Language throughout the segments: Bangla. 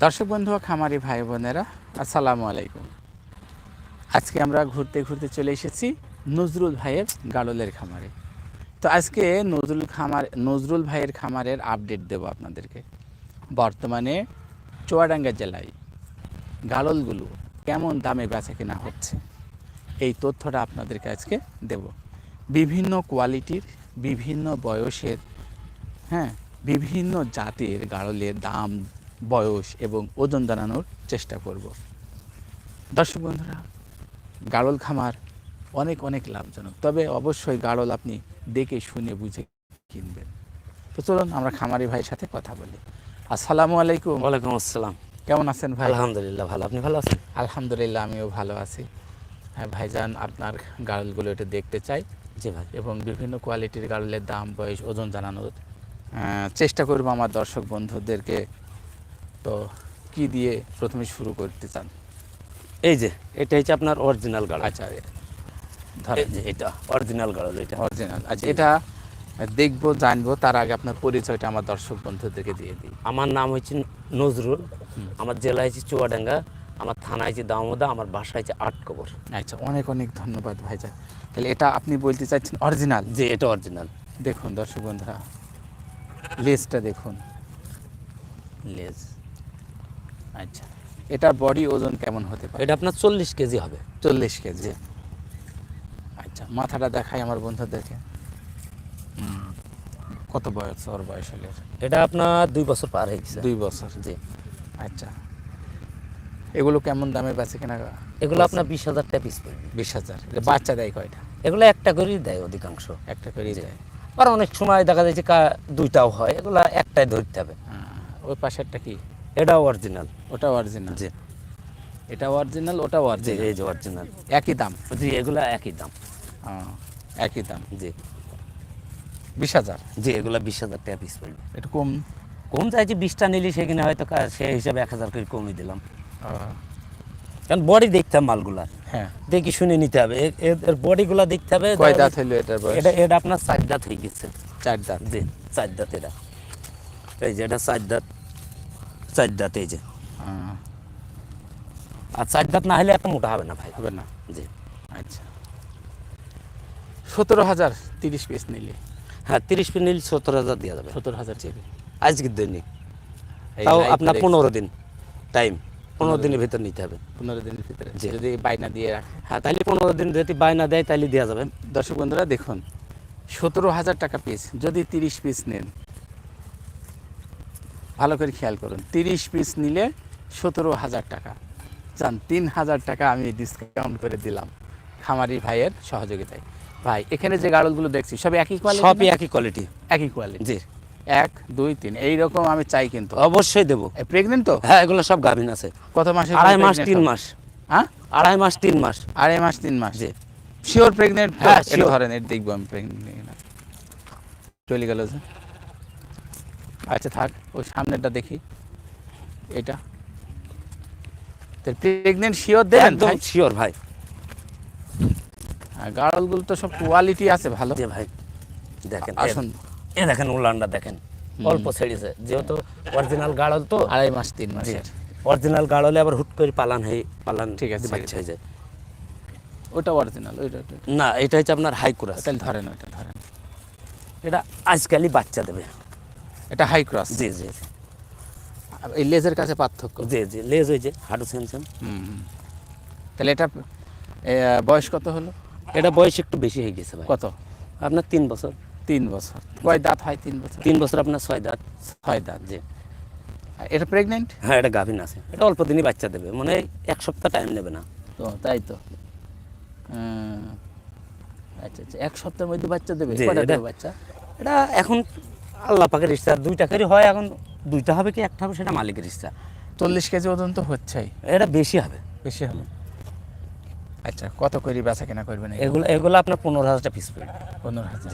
দর্শক বন্ধু, খামারি ভাই বোনেরা, আসসালামু আলাইকুম। আজকে আমরা ঘুরতে ঘুরতে চলে এসেছি নজরুল ভাইয়ের গাড়লের খামারে। তো আজকে নজরুল খামার, নজরুল ভাইয়ের খামারের আপডেট দেব আপনাদেরকে। বর্তমানে চুয়াডাঙ্গা জেলায় গাড়লগুলো কেমন দামে বেচা কেনা হচ্ছে, এই তথ্যটা আপনাদেরকে আজকে দেব। বিভিন্ন কোয়ালিটির, বিভিন্ন বয়সের হ্যাঁ বিভিন্ন জাতের গাড়লের দাম বয়স এবং ওজন জানানোর চেষ্টা করব। দর্শক বন্ধুরা গাড়ল খামার অনেক অনেক লাভজনক তবে অবশ্যই গাড়ল আপনি দেখে শুনে বুঝে কিনবেন। তো চলুন আমরা খামারি ভাইয়ের সাথে কথা বলি। আসসালামু আলাইকুম। ওয়ালাইকুম আসসালাম। কেমন আছেন ভাই? আলহামদুলিল্লাহ ভালো। আপনি ভালো আছেন? আলহামদুলিল্লাহ আমিও ভালো আছি। হ্যাঁ ভাইজান আপনার গাড়লগুলো একটু দেখতে চাই জি ভাই। এবং বিভিন্ন কোয়ালিটির গাড়লের দাম বয়স ওজন জানানোর চেষ্টা করব আমার দর্শক বন্ধুদেরকে তো কি দিয়ে প্রথমে শুরু করতে চান? এই যে এটা হচ্ছে আপনার অরিজিনাল গাড়ল আচ্ছা ধরেন যে এটা অরিজিনাল গাড়ল এটা। অরিজিনাল আচ্ছা এটা দেখব জানব তার আগে আপনার পরিচয়টা আমার দর্শক বন্ধুদেরকে দিয়ে দিই। আমার নাম হচ্ছে নজরুল। আমার জেলা হচ্ছে চুয়াডাঙ্গা আমার থানা হচ্ছে দামোদা আমার বাসা হচ্ছে আটকবর। আচ্ছা অনেক অনেক ধন্যবাদ ভাইজান। তাহলে এটা আপনি বলতে চাইছেন অরিজিনাল যে এটা অরিজিনাল দেখুন দর্শক বন্ধুরা লেজটা দেখুন। লেজ আচ্ছা। এটার বডি ওজন কেমন হতে পারে? এটা আপনার চল্লিশ কেজি হবে। চল্লিশ কেজি। আচ্ছা মাথাটা দেখাই আমার বন্ধুদেরকে। কত বয়স ওর বয়স হলে? এটা আপনার দুই বছর পার হয়ে গেছে। দুই বছর জি। আচ্ছা। এগুলো কেমন দামে বেচে কেনা? এগুলো আপনার বিশ হাজার টাকা পিস পড়বে। বিশ হাজার। এটা বাচ্চা দেয় কয়টা? এগুলো একটা করেই দেয় অধিকাংশ। একটা করেই দেয়। আর অনেক সময় দেখা যাচ্ছে কা- দুইটাও হয় এগুলো একটাই ধরতে হবে। আহ, ওই পাশেরটা কি? এটাও অরিজিনাল ওটা অরিজিনাল জি। এটা অরিজিনাল ওটাও জি অরিজিনাল এই যে অরিজিনাল একই দাম। জি এগুলো একই দাম। একই দাম। জি। বিশ হাজার। জি এগুলো বিশ হাজার টাকা পিস পড়বে। একটু কম। কম চাইছি বিশটা নিলি সেখানে হয়তো কা- সেই হিসাবে এক হাজার করে কমই দিলাম। কারণ বডি দেখতাম মালগুলা। হ্যাঁ। দেখি শুনে নিতে হবে। এ- এ- এর বডিগুলা দেখতে হবে কয় দাঁত হইল এটার বয়স? এটা এটা আপনার চার দাঁত হয়ে গেছে। চার দাঁত। জি চার দাঁত এটা। এই যে এটা চার দাঁত। চার দাঁত এই যে। আর চার দাঁত না হলে এত মোটা হবে না ভাই। হবে না? জি। আচ্ছা। সতেরো হাজার তিরিশ পিস নিলে। হ্যাঁ তিরিশ পিস নিলে সত্তর হাজার দেওয়া যাবে। সত্তর হাজার চেপে আজকের দৈনিক। তাও আপনার পনেরো দিন। টাইম পনেরো দিনের ভিতর নিতে হবে। পনেরো দিনের ভিতরে। যদি বাইনা দিয়ে রাখে। হ্যাঁ তাহলে পনেরো দিন যদি বায়না দেয় তাহলে দেওয়া যাবে। দর্শক বন্ধুরা দেখুন। সতেরো হাজার টাকা পিস যদি তিরিশ পিস নেন ভালো করে খেয়াল করুন। তিরিশ পিস নিলে সতেরো হাজার টাকা। যান তিন হাজার টাকা আমি ডিসকাউন্ট করে দিলাম খামারি ভাইয়ের সহযোগিতায়। ভাই এখানে যে গাড়লগুলো দেখছি সব একই কোয়ালিটি সবই একই কোয়ালিটি একই কোয়ালিটি জি। এক দুই তিন এইরকম আমি চাই কিন্তু। অবশ্যই দেবো। প্রেগনেন্ট তো? হ্যাঁ এগুলো সব গাভিন আছে। কত মাসে আড়াই মাস তিন মাস। হ্যাঁ? আড়াই মাস তিন মাস। আড়াই মাস তিন মাস? জি। শিওর প্রেগনেন্ট হ্যাঁ, sure. ধরেন এটা দেখব আমি প্রেগনেন্ট চলে গেল যে। আচ্ছা থাক ওই সামনেরটা দেখি। এটা। প্রেগনেন্ট শিওর দেন একদম শিওর ভাই। গাড়লগুলো তো সব কোয়ালিটি আছে ভালো। যে ভাই দেখেন আসুন। এ দেখেন দেখেন অল্প ছেড়েছে। যেহেতু অরিজিনাল গাড়ল তো আড়াই মাস তিন মাসের। অরিজিনাল গাড়লে আবার হুট করে পালান হয়ে পালান ঠিক আছে, বাচ্চা হয়ে যায়। ওটা অরিজিনাল ওইটা। না এটা হচ্ছে আপনার হাই ক্রাস তাহলে ধরেন ওটা ধরেন। এটা আজকালই বাচ্চা দেবে। এটা হাই ক্রস জি জি। এই লেজের কাছে পার্থক্য। জি জি লেজ হয়েছে হাঁটু সেম সেম। তাহলে এটা বয়স কত হলো? এটা বয়স একটু বেশি হয়ে গেছে ভাই। কত? আপনার তিন বছর। তিন বছর। কয় দাঁত হয় তিন বছর? তিন বছর আপনার ছয় দাঁত। ছয় দাঁত জি। এটা প্রেগনেন্ট হ্যাঁ এটা গাভিন আছে। এটা অল্প দিনই বাচ্চা দেবে। মানে এক সপ্তাহ টাইম নেবে না। তো তাই তো। আচ্ছা আচ্ছা এক সপ্তাহের মধ্যে বাচ্চা দেবে বাচ্চা? এটা এখন আল্লাহ পাকের ইচ্ছা দুইটা করে হয় এখন। দুইটা হবে কি একটা হবে সেটা মালিকের ইচ্ছা। চল্লিশ কেজি ওজন তো হচ্ছেই। এটা বেশি হবে। বেশি হবে। আচ্ছা কত করে বেচা কেনা করবেন এগুলো? এগুলো এগুলো আপনার পনেরো হাজারটা পিস পড়বে পনেরো হাজার।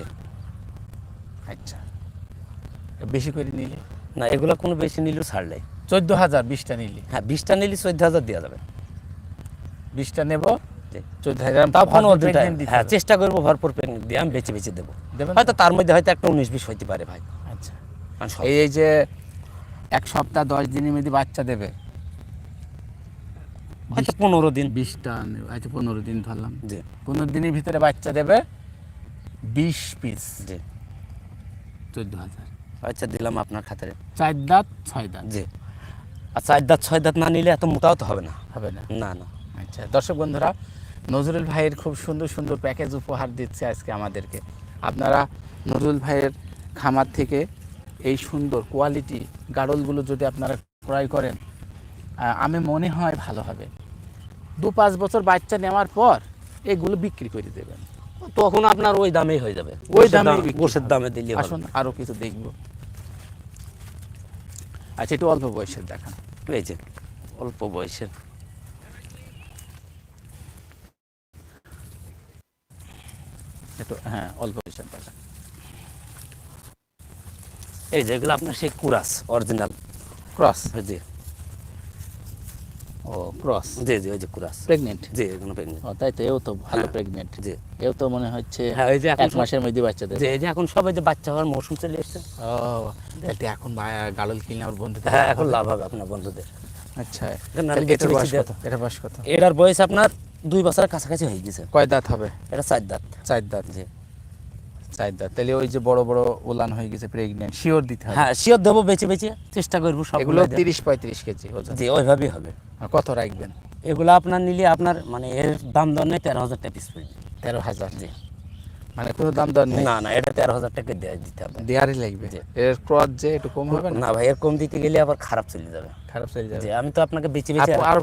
আচ্ছা। বেশি করে নিলে? না এগুলো কোনো বেশি নিলেও ছাড়লে চোদ্দ হাজার বিশটা নিলে? হ্যাঁ বিশটা নিলে চোদ্দ হাজার দেওয়া যাবে। বিশটা নেব। চোদ্দ হাজার তাও পনেরো ভরপুর দিন pregnant দিতে হ্যাঁ চেষ্টা করব ভরপুর প্রেগনেন্ট দিয়ে আমি বেছে বেছে দেবো হয়তো তার মধ্যে হয়তো একটা উনিশ বিশ হইতে পারে ভাই। আচ্ছা। এই যে এক সপ্তাহ দশ দিনের মধ্যে বাচ্চা দেবে। হয়তো পনেরো দিন। বিশটা আচ্ছা পনেরো দিন ধরলাম। জি। পনেরো দিনের ভিতরে বাচ্চা দেবে বিশ পিস জি। চোদ্দ হাজার। আচ্ছা দিলাম আপনার খাতারে চার দাঁত ছয় দাঁত। জি। আর চার দাঁত ছয় দাঁত না নিলে এত মোটাও তো হবে না। হবে না। না না। আচ্ছা দর্শক বন্ধুরা নজরুল ভাইয়ের খুব সুন্দর সুন্দর প্যাকেজ উপহার দিচ্ছে আজকে আমাদেরকে। আপনারা নজরুল ভাইয়ের খামার থেকে এই সুন্দর কোয়ালিটি গাড়লগুলো যদি আপনারা ক্রয় করেন আমি মনে হয় ভালো হবে। দু পাঁচ বছর বাচ্চা নেওয়ার পর এগুলো বিক্রি করে দেবেন। তখন আপনার ওই দামেই হয়ে যাবে। ওই দাম- হবে। দামে দিলে আসুন আরও কিছু দেখব। আচ্ছা একটু অল্প বয়সের দেখান। এই যে অল্প বয়সের। হ্যাঁ অল্প বয়সের দেখান। এই যেগুলো আপনার সেই কুরাস অরিজিনাল ক্রস? জি ও ক্রস? জি জি ওই যে কুরাস। প্রেগনেন্ট জি এগুলো প্রেগনেন্ট ও তাই তো এও তো ভালো হ্যাঁ। প্রেগনেন্ট জি। এও তো মনে হচ্ছে হ্যাঁ ওই যে এক মাসের মধ্যে বাচ্চা দেবে যে এই যে এখন সবাই যে বাচ্চা হওয়ার মৌসুম চলে এসছে। ও তাহলে এখন গাড়ল কিনলে আমার বন্ধু হ্যাঁ এখন লাভ হবে আপনার বন্ধুদের। আচ্ছা এটার বয়স কত? এটা বয়স কত? এটার বয়স আপনার দুই বছরের কাছাকাছি হয়ে গেছে। কয় দাঁত হবে? এটা চার দাঁত। চার দাঁত। জি। চার দাঁত তাহলে ওই যে বড় বড় উলান হয়ে গেছে প্রেগনেন্ট শিওর দিতে হবে। হ্যাঁ শিওর দেবো বেঁচে বেঁচে চেষ্টা করব এগুলো তিরিশ পঁয়ত্রিশ কেজি জি ওইভাবেই হবে। আর কত রাখবেন? এগুলো আপনার নিলে আপনার মানে এর দাম দর নেই তেরো হাজার টাকা পিস পড়বে। তেরো হাজার? জি। মানে কোনো দাম দর নেই? না না এটা তেরো হাজার টাকা দেওয়া দিতে হবে। দেয়ারই লাগবে। এর ক্রস যে একটু কম হবে না? ভাই এর কম দিতে গেলে আবার খারাপ চলে যাবে। খারাপ চলে যাবে। আমি তো আপনাকে বেঁচে বেঁচে আর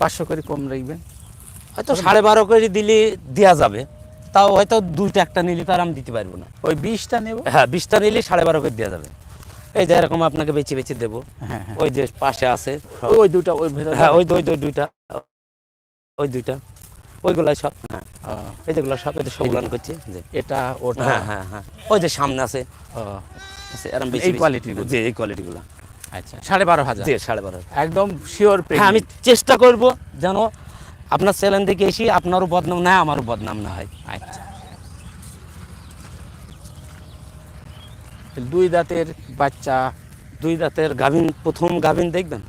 পাঁচশো করে কম রাখবেন? হয়তো সাড়ে বারো করে দিলে দেওয়া যাবে। তাও হয়তো দুইটা একটা নিলে তো আর আমি দিতে পারব না। ওই বিশটা নেব? হ্যাঁ বিশটা নিলে সাড়ে বারো করে দেওয়া যাবে। এই যে এরকম আপনাকে বেছে বেছে দেবো। হ্যাঁ হ্যাঁ। ওই যে পাশে আছে। ওই দুটা ওই ভেতরে হ্যাঁ ওই ওই দুইটা। ওই দুইটা। ওইগুলাই সব। হ্যাঁ। এই যেগুলো সব যে করছে এটা ওটা। হ্যাঁ হ্যাঁ হ্যাঁ। ওই যে সামনে আছে। এই। কোয়ালিটিগুলো? জি এই কোয়ালিটিগুলো আচ্ছা সাড়ে বারো হাজার। সাড়ে বারো একদম শিওর হ্যাঁ আমি চেষ্টা করব যেন আপনার চ্যানেল থেকে এসে আপনারও বদনাম না আমারও বদনাম না হয়। আচ্ছা। দুই দাঁতের বাচ্চা দুই দাঁতের গাভিন প্রথম গাভিন দেখবেন?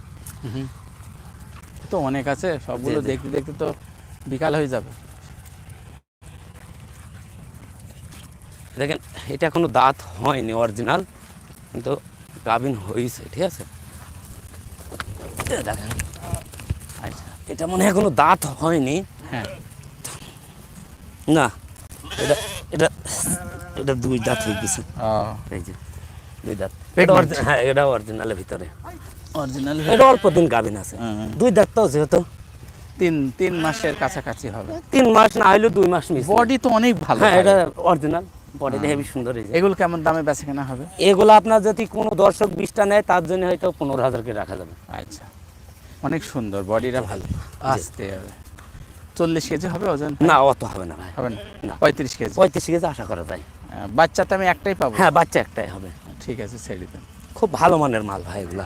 তো অনেক আছে সবগুলো। দেখতে দেখতে তো বিকাল হয়ে যাবে। দেখেন এটা এখনও দাঁত হয়নি অরিজিনাল কিন্তু গাভিন হয়েছে ঠিক আছে? দেখেন। এটা মনে হয় এখনও দাঁত হয়নি। হ্যাঁ। না এটা এটা এটা দুই দাঁত হয়ে গেছে। এই যে দুই দাঁত। এটা হ্যাঁ এটা অরিজিনালের ভিতরে। অরিজিনাল এটা অল্প দিন গাভিন আছে। দুই দাঁত তো যেহেতু। তিন তিন মাসের কাছাকাছি হবে। তিন মাস না হইলেও দুই মাস মিস বডি তো অনেক ভালো হ্যাঁ এটা অরিজিনাল বডিতে হেভি সুন্দর। এগুলো কেমন দামে বেচা কেনা হবে? এগুলো আপনার যদি কোনো দর্শক বিশটা নেয় তার জন্য হয়তো পনেরো হাজার করে রাখা যাবে। আচ্ছা। অনেক সুন্দর বডিটা ভালো। আসতে হবে। চল্লিশ কেজি হবে ওজন? না অত হবে না ভাই। হবে না। পঁয়ত্রিশ কেজি? পঁয়ত্রিশ কেজি আশা করা যায় বাচ্চা তো আমি একটাই পাবো। হ্যাঁ বাচ্চা একটাই হবে। ঠিক আছে ছেড়ে দেন। খুব ভালো মানের মাল ভাই এগুলা।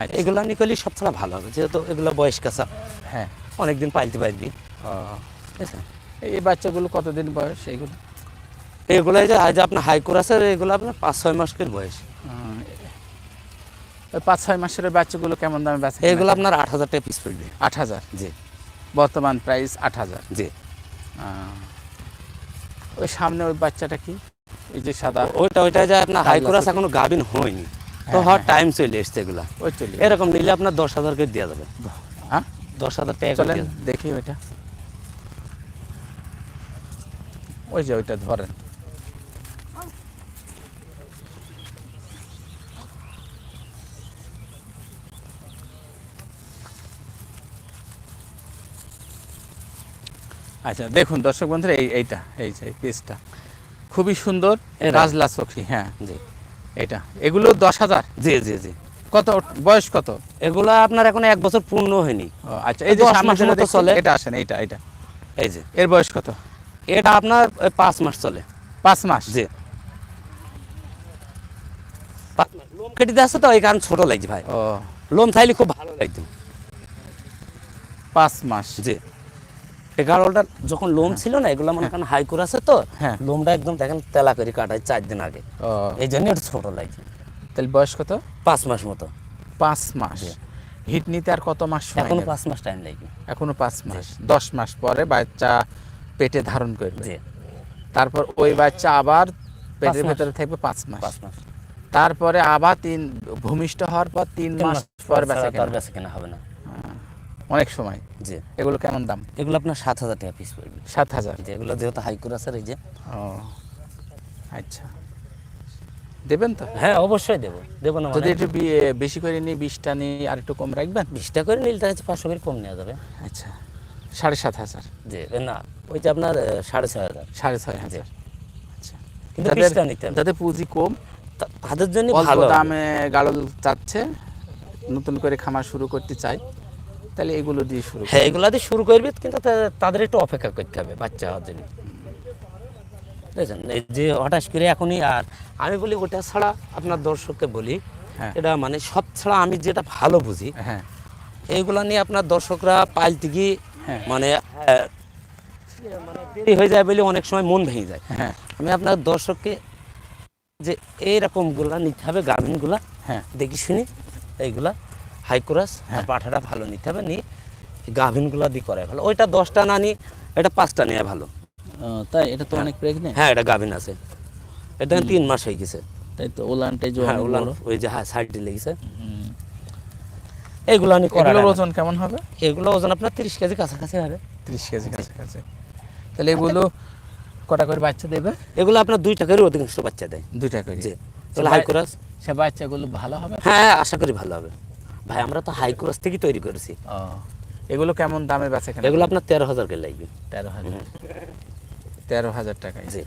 আচ্ছা। এগুলো নিকলি সব ছাড়া ভালো হবে যেহেতু এগুলো বয়স কাছা হ্যাঁ। অনেকদিন পাইতে পারবি ঠিক আছে? এই বাচ্চাগুলো কতদিন বয়স এইগুলো এগুলো যে আজ আপনার হাই আছে এগুলো আপনার পাঁচ ছয় মাস করে বয়স। ওই পাঁচ ছয় মাসের বাচ্চাগুলো কেমন দামে বেচা এগুলো আপনার আট হাজার টাকা পিস পড়বে। আট হাজার? জি। বর্তমান প্রাইস আট হাজার। জি। ওই সামনে ওই বাচ্চাটা কি? এই যে সাদা। ওইটা ওইটা যে আপনার হাই কোরাস। এখনও গাভিন হয়নি। তো হ্যাঁ, হওয়ার হ্যাঁ, টাইম চলে এসছে এগুলা। ওই চলে এরকম নিলে আপনার দশ হাজার করে দেওয়া যাবে। হ্যাঁ? দশ হাজার টাকা চলেন দেখি ওইটা। ওই যে ওইটা ধরেন। আচ্ছা দেখুন দর্শক বন্ধুরা এই এইটা এই যে পিসটা খুবই সুন্দর রাজলা চোখি হ্যাঁ জি এটা। এগুলো দশ হাজার? জি জি জি। কত বয়স কত? এগুলা আপনার এখন এক বছর পূর্ণ হয়নি। আচ্ছা এই যে সামনে মতো চলে। এটা আসেন এইটা এটা এই যে। এর বয়স কত? এটা আপনার পাঁচ মাস চলে। পাঁচ মাস? জি। লোম কেটে দিয়ে তো এই কারণ ছোট লাগছে ভাই। ও। লোম থাইলে খুব ভালো লাগতো। পাঁচ মাস। জি। এগারোটা যখন লোম ছিল না এগুলো মনে করেন হাই করে আছে তো হ্যাঁ। লোমটা একদম দেখেন তেলা করে কাটায় চার দিন আগে। এই জন্য এটা ছোট লাগছে তাহলে বয়স কত? পাঁচ মাস মতো। পাঁচ মাস। হিট নিতে আর কত মাস এখনও পাঁচ মাস টাইম লাগবে এখনও পাঁচ মাস। দশ মাস পরে বাচ্চা পেটে ধারণ করবে। তারপর ওই বাচ্চা আবার পেটের ভেতরে থাকবে পাঁচ মাস। পাঁচ মাস। তারপরে আবার তিন ভূমিষ্ঠ হওয়ার পর তিন মাস পর। বেচা কেনা হবে না। অনেক সময়। জি। এগুলো কেমন দাম? এগুলো আপনার সাত হাজার টাকা পিস পড়বে। সাত হাজার? এগুলো যেহেতু হাইকুর আছে এই যে। ও আচ্ছা। দেবেন তো? হ্যাঁ অবশ্যই দেবো। দেবো না যদি মানে একটু বেশি করে নিই বিশটা নিই আর একটু কম রাখবেন? বিশটা করে নিলে তাহলে পাঁচশো করে কম নেওয়া যাবে। আচ্ছা। সাড়ে সাত হাজার? যে না ওই যে আপনার সাড়ে ছয় হাজার। সাড়ে ছয় হাজার। আচ্ছা। কিন্তু বিশটা নিতে যাদের পুঁজি কম? তাদের জন্য ভালো। দামে গাড়ল চাচ্ছে। নতুন করে খামার শুরু করতে চাই। তাহলে এগুলো দিয়ে শুরু হ্যাঁ এগুলা দিয়ে শুরু করবি কিন্তু তাদের একটু অপেক্ষা করতে হবে বাচ্চা হওয়ার জন্য। বুঝেছেন যে হঠাৎ করে এখনই আর আমি বলি ওটা ছাড়া আপনার দর্শককে বলি হ্যাঁ। এটা মানে সব ছাড়া আমি যেটা ভালো বুঝি হ্যাঁ। এইগুলা নিয়ে আপনার দর্শকরা গিয়ে হ্যাঁ। মানে মানে দেরি হয়ে যায় বলে অনেক সময় মন ভেঙে যায়। হ্যাঁ। আমি আপনার দর্শককে যে এইরকমগুলা নিতে হবে হ্যাঁ। দেখি শুনি এইগুলা হাইকোরাস আর পাঠাটা ভালো নিতে হবে নিয়ে গাভিনগুলা দিয়ে করাই ভালো। ওইটা দশটা না নিয়ে এটা পাঁচটা নেওয়া ভালো। তাই? এটা তো অনেক প্রেগনেন্ট হ্যাঁ এটা গাভিন আছে। এটা তিন মাস হয়ে গেছে। তাই তো ওলানটে যে হ্যাঁ অনেক ওলা বড়। ওই যে হ্যাঁ সাইডে লেগেছে। এইগুলো নিয়ে করা ওজন কেমন হবে? এগুলো ওজন আপনার তিরিশ কেজি কাছাকাছি হবে। ত্রিশ কেজি কাছাকাছি। তাহলে এগুলো কটা করে বাচ্চা দেবে? এগুলো আপনার দুই টাকারই অধিকাংশ বাচ্চা দেয়। দুইটা করে। জি। তাহলে হাইকোরাস সে বাচ্চাগুলো ভালো হবে? হ্যাঁ আশা করি ভালো হবে। ভাই আমরা তো হাইকোরাস থেকে তৈরি করেছি। এগুলো কেমন দামে বেচে কেন? এগুলো আপনার তেরো হাজার করে লাগবে। তেরো হাজার। তেরো হাজার টাকায়। জি।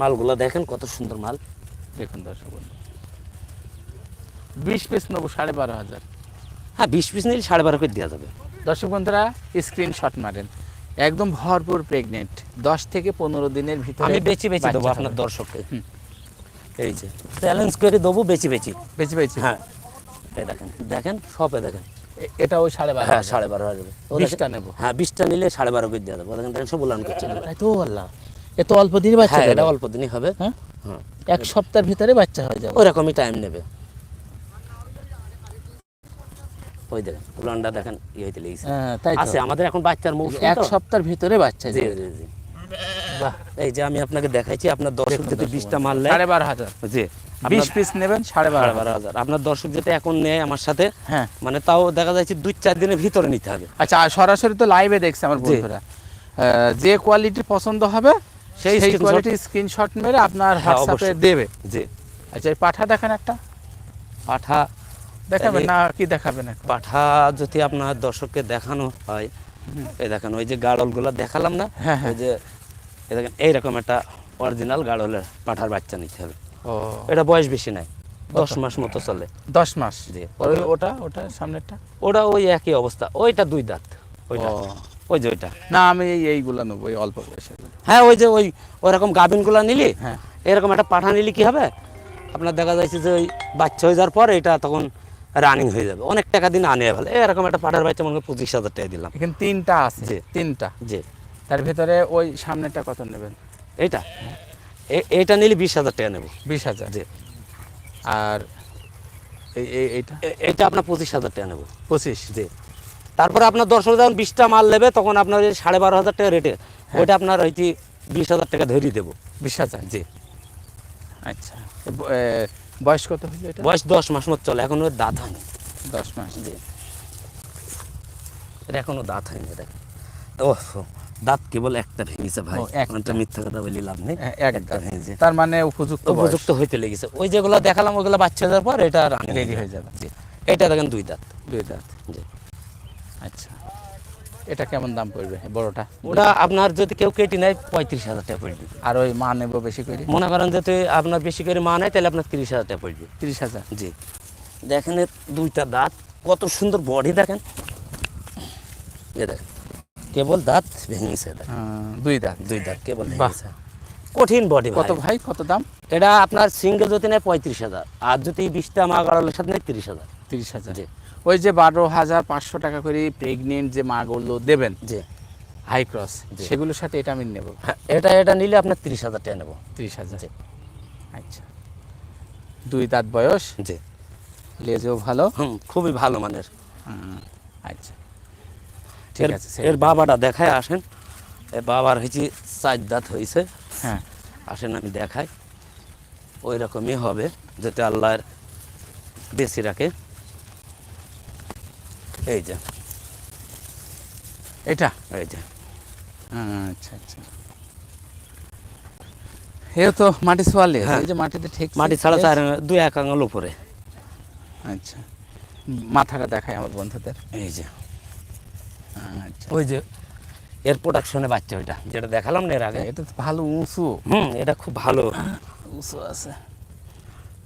মালগুলো দেখেন কত সুন্দর মাল। দেখুন দর্শক। বিশ পিস নেব সাড়ে বারো হাজার। হ্যাঁ বিশ পিস নিলে সাড়ে বারো করে দেওয়া যাবে। দর্শক বন্ধুরা স্ক্রিনশট মারেন। একদম ভরপুর প্রেগনেন্ট দশ থেকে পনেরো দিনের ভিতরে আমি বেচি বেচি দেবো আপনার দর্শককে। এই যে চ্যালেঞ্জ করে দেবো বেচি বেচি। বেশি পেয়েছি হ্যাঁ। এই দেখেন দেখেন সবে দেখেন। এটা ওই সাড়ে বারো হ্যাঁ সাড়ে বারো হাজার। বিশটা নেব। হ্যাঁ বিশটা নিলে সাড়ে বারো দেওয়া যাবে। দেখেন দেখেন সব উলান করছে। তাই তো আল্লাহ। এ তো অল্প দিনই বাচ্চা হ্যাঁ এটা অল্প দিনই হবে। হ্যাঁ? হ্যাঁ। এক সপ্তাহের ভিতরে বাচ্চা হয়ে যাবে। ওরকমই টাইম নেবে। ওই দেখেন উলানটা দেখেন ইয়ে হইতে লেগেছে। হ্যাঁ, তাই আছে আমাদের এখন বাচ্চার মুখ এক সপ্তাহের ভিতরে বাচ্চা জি জি জি। এই যে আমি আপনাকে দেখাইছি আপনার দর্শক যদি বিশটা মাল নেয় সাড়ে বারো হাজার। জি বিশ পিস নেবেন সাড়ে বারো বারো হাজার। আপনার দর্শক যেটা এখন নেয় আমার সাথে হ্যাঁ। মানে তাও দেখা যাচ্ছে দুই চার দিনের ভিতরে নিতে হবে। আচ্ছা সরাসরি তো লাইভে দেখছে আমার বন্ধুরা। যে কোয়ালিটি পছন্দ হবে সেই কোয়ালিটি স্ক্রিনশট মেরে আপনার হ্যাঁ, হোয়াটসঅ্যাপে। দেবে। জি। আচ্ছা পাঠা দেখেন একটা। পাঠা দেখাবেন না কি দেখাবেন পাঠা যদি আপনার দর্শককে দেখানো হয় এই দেখেন ওই যে গাড়লগুলো দেখালাম না? হ্যাঁ, হ্যাঁ। ওই যে এই দেখেন এইরকম একটা অরিজিনাল গাড়লের পাঠার বাচ্চা নিতে হবে। এটা বয়স বেশি নাই দশ মাস মতো চলে। দশ মাস? জি। ওটা ওটা সামনেরটা? ওটা ওই একই অবস্থা ওইটা দুই দাঁত ওইটা। ওই যে ওইটা। না আমি এই এইগুলো নেব এই অল্প বয়সে হ্যাঁ ওই যে ওই ওরকম গাভিনগুলো নিলি হ্যাঁ। এরকম একটা পাঠা নিলে কি হবে? আপনার দেখা যাচ্ছে যে ওই বাচ্চা হয়ে যাওয়ার পর এটা তখন রানিং হয়ে যাবে। অনেক টাকা দিন আনে ভালো। এরকম একটা পাঠার বাচ্চা মনে পঁচিশ হাজার টাকা দিলাম। এখানে তিনটা আছে। তিনটা। জি। তার ভিতরে ওই সামনেরটা কত নেবেন? এইটা? এইটা নিলে বিশ হাজার টাকা নেব। বিশ হাজার? জি। আর এই এই- এইটা? এটা আপনার পঁচিশ হাজার টাকা নেব। পঁচিশ? জি। তারপরে আপনার দর্শক যখন বিশটা মাল নেবে তখন আপনার ওই সাড়ে বারো হাজার টাকা রেটে ওইটা আপনার হয়তো বিশ হাজার টাকা ধরিয়ে দেবো। বিশ হাজার? জি। আচ্ছা। বয়স কত হলো এটা? বয়স দশ মাস মতো চলে এখন ওর দাঁত হয়নি দশ মাস। জি। এটা এখনও দাঁত হয়নি এটা ও দাঁত কেবল একটা ভেঙেছে ভাই। একটা। মিথ্যা কথা বলি লাভ নেই। এ- একটা। ভেঙেছে। তার মানে উপযুক্ত উপযুক্ত হইতে লেগেছে। ওই যেগুলো দেখালাম ওগুলো বাচ্চা দেওয়ার পর এটা রানিং রেডি হয়ে যাবে। এটা দেখেন দুই দাঁত। দুই দাঁত। জি। আচ্ছা। এটা কেমন দাম পড়বে বড়টা? ওটা আপনার যদি কেউ কেটে নেয় পঁয়ত্রিশ হাজার টাকা পড়বে। আর ওই মা নেব বেশি করে? মনে করেন যদি আপনার বেশি করে মা নেয় তাহলে আপনার তিরিশ হাজার টাকা পড়বে। তিরিশ হাজার? জি। দেখেন দুইটা দাঁত কত সুন্দর বডি দেখেন। এ দেখেন। কেবল দাঁত ভেঙেছে দুই দাঁত। দুই দাঁত কেবল। ভেঙেছে। কঠিন বডি কত ভাই? কত দাম? এটা আপনার সিঙ্গেল যদি নেয় পঁয়ত্রিশ হাজার। আর যদি বিশটা মা গাড়ালের সাথে নেয় তিরিশ হাজার। তিরিশ হাজার। ওই যে বারো হাজার পাঁচশো টাকা করে প্রেগনেন্ট যে মাগুলো দেবেন যে হাই ক্রস সেগুলোর সাথে এটা আমি নেব। হ্যাঁ এটা এটা নিলে আপনার তিরিশ হাজার টাকা নেব। তিরিশ হাজার। আচ্ছা। দুই দাঁত বয়স। জি। লেজও ভালো। খুবই ভালো মানের। আচ্ছা। ঠিক এর আছে এর বাবাটা দেখায় আসেন। এর বাবার হয়েছে চার দাঁত হয়েছে হ্যাঁ। আসেন আমি দেখাই। ওই রকমই হবে যাতে আল্লাহর বেশি রাখে। এই যে। এটা? এই যে। আচ্ছা আচ্ছা। এ তো মাটি সোয়ালে হ্যাঁ। এই যে মাটিতে ঠিক মাটি ছাড়া চার দুই এক আঙুল উপরে। আচ্ছা। মাথাটা দেখায় আমার বন্ধুদের। এই যে। ওই যে এর প্রোডাকশনে বাচ্চা ওইটা যেটা দেখালাম না এর আগে। এটা তো ভালো উঁচু। হুম এটা খুব ভালো। উঁচু আছে।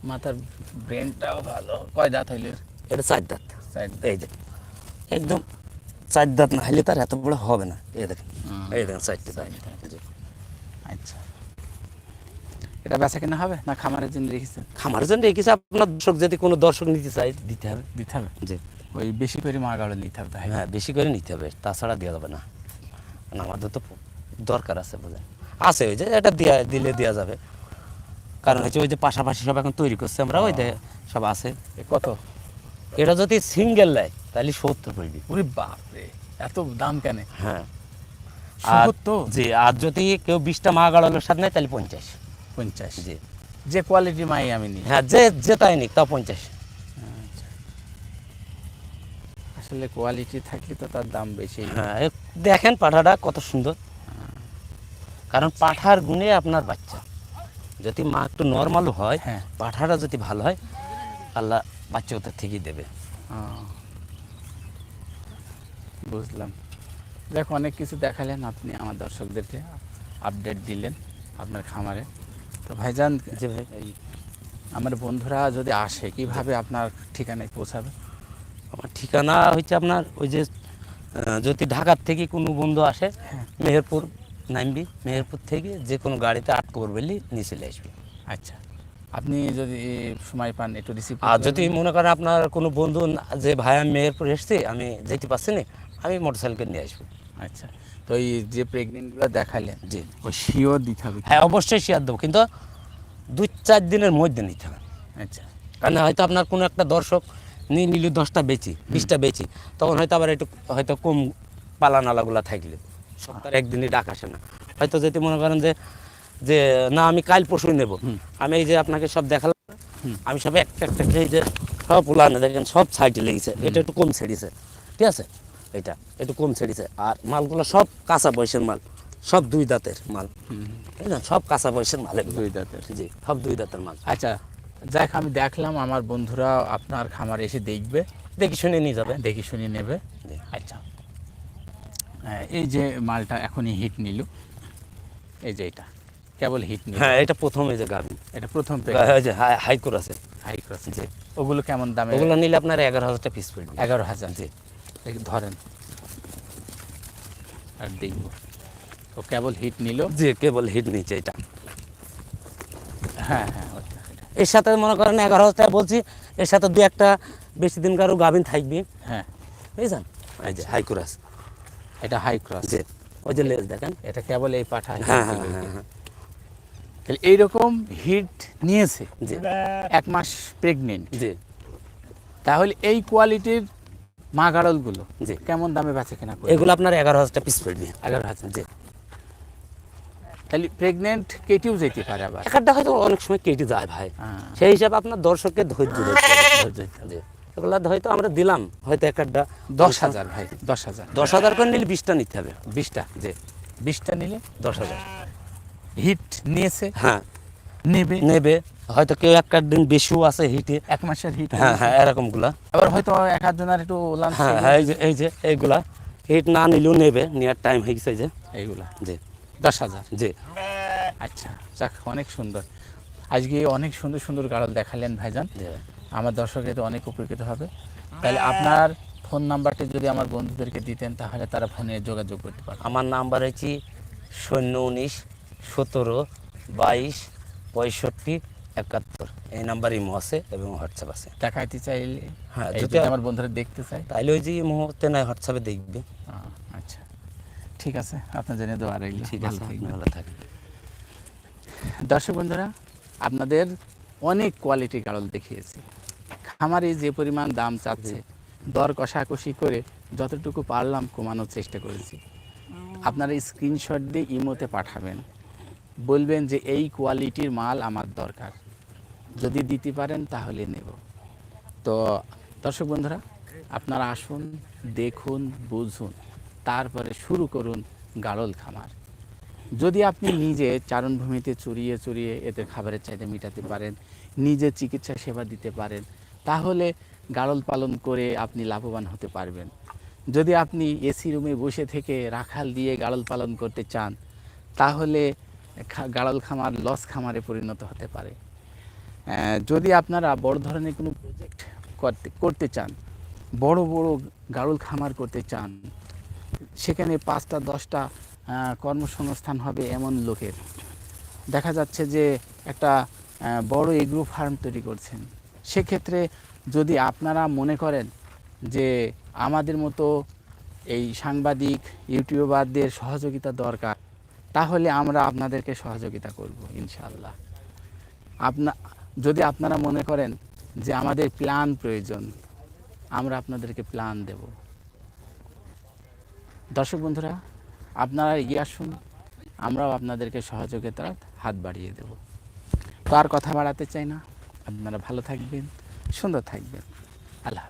মাথার ব্রেনটাও ভালো। কয় দাঁত হইলে এটা চার দাঁত। এই যে একদম চার দাঁত না হলে তার এত বড় হবে না। এই দেখেন এই দেখেন চারটে দাঁত। আচ্ছা। এটা বেচা কেনা হবে না খামারের জন্য রেখেছেন? খামারের জন্য রেখেছে আপনার দর্শক যদি কোনো দর্শক নিতে চায় দিতে হবে। দিতে হবে। জি। ওই বেশি করে মাগাড়ো নিতে হবে হ্যাঁ বেশি করে নিতে হবে তাছাড়া দেওয়া যাবে না। কারণ আমাদের তো দরকার আছে বোঝেন আছে ওই যে এটা দেওয়া দিলে দেওয়া যাবে। কারণ হচ্ছে ওই যে পাশাপাশি সব এখন তৈরি করছে আমরা ওই যে সব আছে। কত? এটা যদি সিঙ্গেল নেয় তাহলে সত্তর পড়বে ওরে বাপ রে এত দাম কেন? হ্যাঁ। আর সত্তর? জি আর যদি কেউ বিশটা মা গাড়ালোর সাথে নেয় তাহলে পঞ্চাশ। পঞ্চাশ। জি। যে কোয়ালিটি মাই আমি নিই। হ্যাঁ যে যে তাই নিক তাও পঞ্চাশ। আসলে কোয়ালিটি থাকলে তো তার দাম বেশি হ্যাঁ দেখেন পাঠাটা কত সুন্দর। কারণ পাঠার গুণে আপনার বাচ্চা। যদি মা একটু নর্মাল হয় হ্যাঁ। পাঠাটা যদি ভালো হয় আল্লাহ বাচ্চা ওদের ঠিকই দেবে। বুঝলাম। দেখো অনেক কিছু দেখালেন আপনি আমার দর্শকদেরকে। আপডেট দিলেন আপনার খামারে। তো ভাইজান যে ভাই। আমার বন্ধুরা যদি আসে কীভাবে আপনার ঠিকানায় পৌঁছাবে? আমার ঠিকানা হচ্ছে আপনার ওই যে যদি ঢাকার থেকে কোনো বন্ধু আসে। মেহেরপুর নামবি মেহেরপুর থেকে যে কোনো গাড়িতে আট করবে নিয়ে চলে আসবে। আচ্ছা। আপনি যদি সময় পান একটু রিসিভ আর যদি মনে করেন আপনার কোনো বন্ধু যে ভাই আমি মেহেরপুর এসছি আমি যেতে পারছি না আমি মোটরসাইকেল নিয়ে আসব। আচ্ছা। তো এই যে প্রেগনেন্টগুলো দেখালেন জি। ওই শিওর দিতে হবে হ্যাঁ অবশ্যই শেয়ার দেবো কিন্তু দু চার দিনের মধ্যে নিতে হবে। আচ্ছা। কারণ হয়তো আপনার কোনো একটা দর্শক নিয়ে নিলে দশটা বেচি বিশটা বেচি। তখন হয়তো আবার একটু হয়তো কম পালা নালাগুলা থাকলে। সপ্তাহে একদিনই ডাক আসে না। হয়তো যদি মনে করেন যে যে না আমি কাল পরশু নেব। আমি এই যে আপনাকে সব দেখালাম আমি সব একটা একটা এই যে সব উলানে দেখেন সব সাইডে লেগেছে। এটা একটু কম ছেড়েছে। ঠিক আছে? এটা একটু কম ছেড়েছে। আর মালগুলো সব কাঁচা বয়সের মাল। সব দুই দাঁতের মাল। সব কাঁচা বয়সের মাল দুই দাঁতের। জি সব দুই দাঁতের মাল। আচ্ছা। যাক আমি দেখলাম আমার বন্ধুরা আপনার খামারে এসে দেখবে। দেখি শুনে নিয়ে যাবে। দেখি শুনে নেবে। আচ্ছা। হ্যাঁ, এই যে মালটা এখনই হিট নিল। এই যে এটা কেবল হিট নিল। হ্যাঁ এটা প্রথম এই যে গাভি। এটা প্রথম এই যে হাই- আছে হাই আছে জি। ওগুলো কেমন দামে? ওগুলো নিলে আপনার এগারো হাজার টাকা পিস পড়বে। এগারো হাজার। জি। এই ধরেন। আর দেখব। ও কেবল হিট নিল। জি কেবল হিট নিচে এটা। হ্যাঁ হ্যাঁ। এর সাথে মনে করেন এগারো হাজার টাকা বলছি এর সাথে দু একটা বেশি দিন কারও গাভিন থাকবে। হ্যাঁ। বুঝছেন? এই যে এটা হাই ক্রস জি ওই যে লেজ দেখেন। এটা কেবল এই পাঠা হ্যাঁ হ্যাঁ হ্যাঁ হ্যাঁ। তাহলে এইরকম হিট নিয়েছে জি। এক মাস প্রেগনেন্ট জি। তাহলে এই কোয়ালিটির মা গাড়লগুলো জি। কেমন দামে বেচে কেনা এগুলো আপনার এগারো হাজার টাকা পিস পড়বে। এগারো হাজার। জি। তাহলে প্রেগনেন্ট কেটেও যেতে পারে আবার। একটা হয়তো অনেক সময় কেটে যায় ভাই। হ্যাঁ। সেই হিসাবে আপনার দর্শককে ধৈর্য এগুলো হয়তো আমরা দিলাম হয়তো একটা দশ হাজার ভাই দশ হাজার। দশ হাজার করে নিলে বিশটা নিতে হবে। বিশটা জি। বিশটা নিলে দশ হাজার। হিট নিয়েছে হ্যাঁ। নেবে। নেবে। হয়তো কেউ একটা দিন বেশিও আছে হিটে। এক মাসের হিট হ্যাঁ হ্যাঁ এরকমগুলা। আবার হয়তো এক আধজনের একটু হ্যাঁ হ্যাঁ এই যে এইগুলা। হিট না নিলেও নেবে নেওয়ার টাইম হয়ে গেছে যে। এইগুলা। জি। দশ হাজার। জি। আচ্ছা যাক অনেক সুন্দর। আজকে অনেক সুন্দর সুন্দর গাড়ল দেখালেন ভাইজান। আমার দর্শক এতে অনেক উপকৃত হবে। তাহলে আপনার ফোন নাম্বারটি যদি আমার বন্ধুদেরকে দিতেন তাহলে তারা ফোনে যোগাযোগ করতে পারে আমার নাম্বার হচ্ছে শূন্য উনিশ সতেরো বাইশ পঁয়ষট্টি একাত্তর। এই নাম্বার ইমো আছে এবং হোয়াটসঅ্যাপ আছে। দেখাইতে চাইলে হ্যাঁ, যদি আমার বন্ধুরা দেখতে চায়। তাহলে ওই যে মুহূর্তে নয় হোয়াটসঅ্যাপে দেখবে। ঠিক আছে আপনার জেনে দেওয়া রইল। ঠিক আছে ভালো থাকবেন। দর্শক বন্ধুরা আপনাদের অনেক কোয়ালিটি গাড়ল দেখিয়েছি। খামারে যে পরিমাণ দাম চাচ্ছে দর কষাকষি করে যতটুকু পারলাম কমানোর চেষ্টা করেছি। আপনারা স্ক্রিনশট দিয়ে ইমোতে পাঠাবেন। বলবেন যে এই কোয়ালিটির মাল আমার দরকার। যদি দিতে পারেন তাহলে নেব। তো দর্শক বন্ধুরা আপনারা আসুন দেখুন বুঝুন। তারপরে শুরু করুন গাড়ল খামার। যদি আপনি নিজে চারণভূমিতে চড়িয়ে চড়িয়ে এদের খাবারের চাহিদা মেটাতে পারেন, নিজে চিকিৎসা সেবা দিতে পারেন, তাহলে গাড়ল পালন করে আপনি লাভবান হতে পারবেন। যদি আপনি এসি রুমে বসে থেকে রাখাল দিয়ে গাড়ল পালন করতে চান, তাহলে গাড়ল খামার লস খামারে পরিণত হতে পারে। যদি আপনারা বড় ধরনের কোনো প্রজেক্ট করতে করতে চান, বড় বড় গাড়ল খামার করতে চান সেখানে পাঁচটা, দশটা কর্মসংস্থান হবে এমন লোকের। দেখা যাচ্ছে যে একটা বড় এগ্রো ফার্ম তৈরি করছেন। সেক্ষেত্রে যদি আপনারা মনে করেন যে আমাদের মতো এই সাংবাদিক, ইউটিউবারদের সহযোগিতা দরকার, তাহলে আমরা আপনাদেরকে সহযোগিতা করব ইনশাল্লাহ আপনা, যদি আপনারা মনে করেন যে আমাদের প্ল্যান প্রয়োজন, আমরা আপনাদেরকে প্ল্যান দেব। দর্শক বন্ধুরা, আপনারা এগিয়ে আসুন, আমরাও আপনাদেরকে সহযোগিতার হাত বাড়িয়ে দেব। তো আর কথা বাড়াতে চাই না। আপনারা ভালো থাকবেন, সুন্দর থাকবেন। আল্লাহ